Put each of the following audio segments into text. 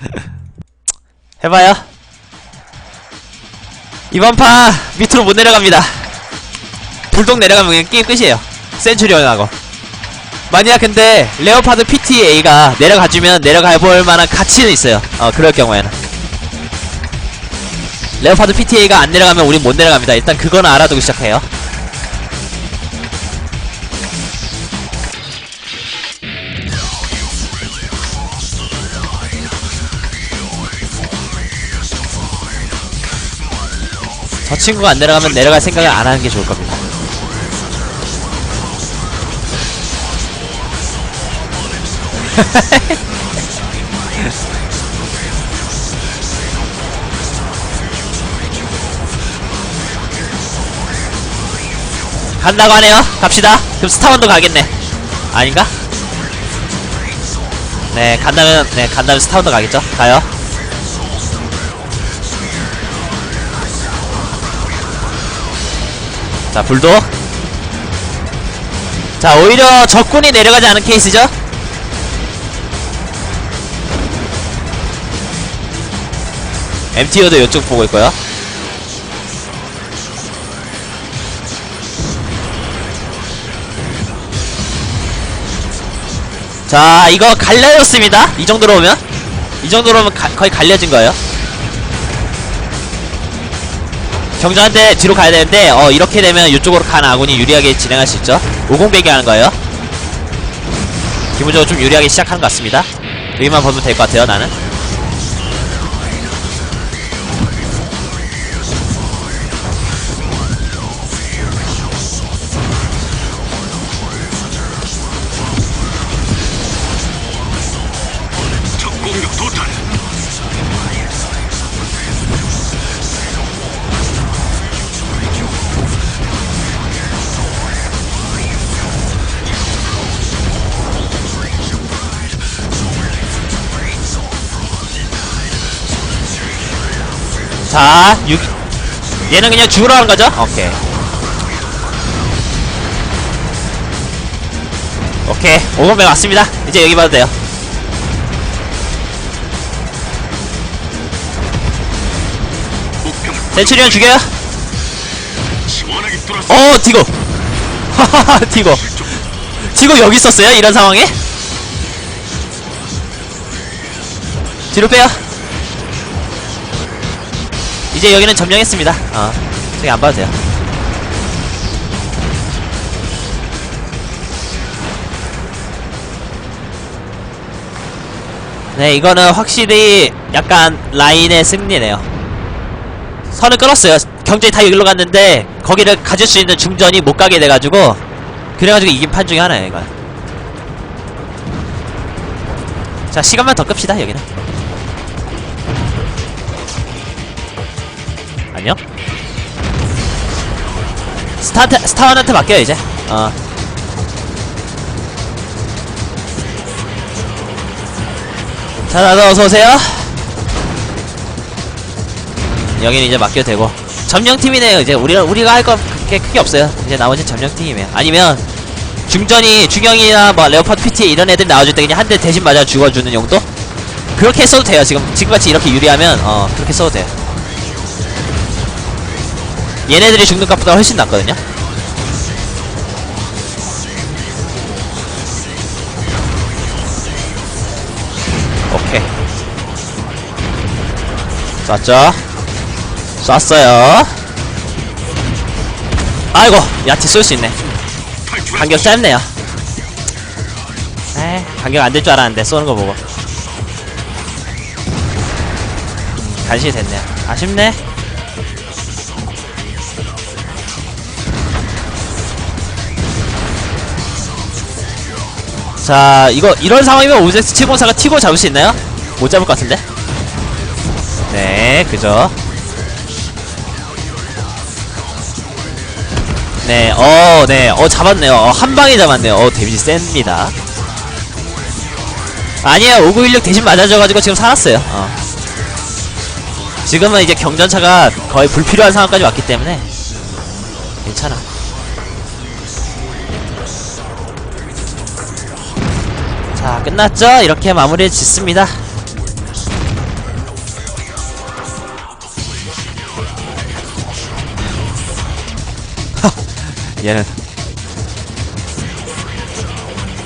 해봐요. 이번 판 밑으로 못 내려갑니다. 불독 내려가면 그냥 게임 끝이에요. 센츄리언하고. 만약 근데 레오파드 PTA가 내려가주면 내려가볼 만한 가치는 있어요. 어 그럴 경우에는. 레오파드 PTA가 안 내려가면 우린 못 내려갑니다. 일단 그거는 알아두고 시작해요. 저 친구가 안 내려가면 내려갈 생각을 안 하는 게 좋을 겁니다. 간다고 하네요. 갑시다. 그럼 스타원도 가겠네. 아닌가? 네, 간다면, 네, 간다면 스타원도 가겠죠? 가요. 자, 불독. 자, 오히려 적군이 내려가지 않은 케이스죠? MTO도 이쪽 보고 있고요. 자, 이거 갈려졌습니다. 이 정도로 오면. 이 정도로 오면 가- 거의 갈려진 거예요. 경주한테 뒤로 가야 되는데 어 이렇게 되면 이쪽으로 간 아군이 유리하게 진행할 수 있죠 50배기 하는 거예요? 기본적으로 좀 유리하게 시작하는 것 같습니다. 여기만 보면 될 것 같아요 나는 자 6... 얘는 그냥 죽으러 가는 거죠? 오케이. 오케이. 5번배 왔습니다. 이제 여기 봐도 돼요. 센츄리언 죽여요. 어 디고. 하하하 디고. 디고 여기 있었어요? 이런 상황에? 뒤로 빼요 이제 여기는 점령했습니다 어 저기 안 봐도 돼요 네 이거는 확실히 약간 라인의 승리네요 선을 끌었어요. 경쟁이 다 여기로 갔는데 거기를 가질 수 있는 중전이 못 가게 돼가지고 그래가지고 이긴 판 중에 하나예요. 이건. 자 시간만 더 끕시다 여기는. 안녕. 스타트 스타원한테 맡겨요 이제. 어. 자 다들 어서 오세요. 여기는 이제 맡겨도 되고 점령팀이네요 이제 우리가 우리가 할거 그렇게 크게 없어요 이제 나머지 점령팀이에요 아니면 중전이 중형이나 뭐 레오파드 PT 이런 애들 나와줄 때 그냥 한 대 대신 맞아 죽어주는 용도 그렇게 써도 돼요 지금 지금같이 이렇게 유리하면 어 그렇게 써도 돼요 얘네들이 죽는 값보다 훨씬 낫거든요? 오케이. 쐈죠? 쐈어요. 아이고 야채 쏠 수 있네. 간격 짧네요. 에이 간격 안 될 줄 알았는데 쏘는 거 보고. 음, 간신히 됐네요. 아쉽네 자 이거 이런 상황이면 오젝스 704가 티고 잡을 수 있나요? 못 잡을 것 같은데 네 그죠 네, 어, 네, 어, 잡았네요. 어, 한 방에 잡았네요. 어, 데미지 셉니다. 아니에요, 5916 대신 맞아줘가지고 지금 살았어요. 어. 지금은 이제 경전차가 거의 불필요한 상황까지 왔기 때문에 괜찮아. 끝났죠? 이렇게 마무리 짓습니다 얘는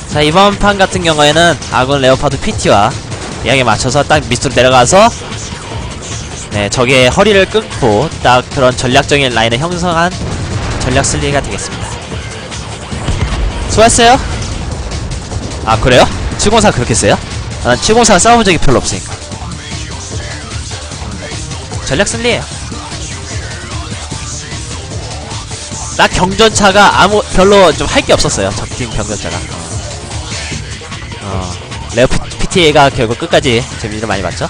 자 이번 판 같은 경우에는 아군 레오파드 PT와 양에 맞춰서 딱 밑으로 내려가서 네 적의 허리를 끊고 딱 그런 전략적인 라인을 형성한 전략 슬리가 되겠습니다 수고했어요 아 그래요? 704 그렇게 세요? 아, 난 704 싸워본 적이 별로 없으니까. 전략 슬리에요 나 경전차가 아무 별로 좀 할 게 없었어요. 적팀 경전차가. 어, 어. 레오 PTA가 결국 끝까지 재미를 많이 봤죠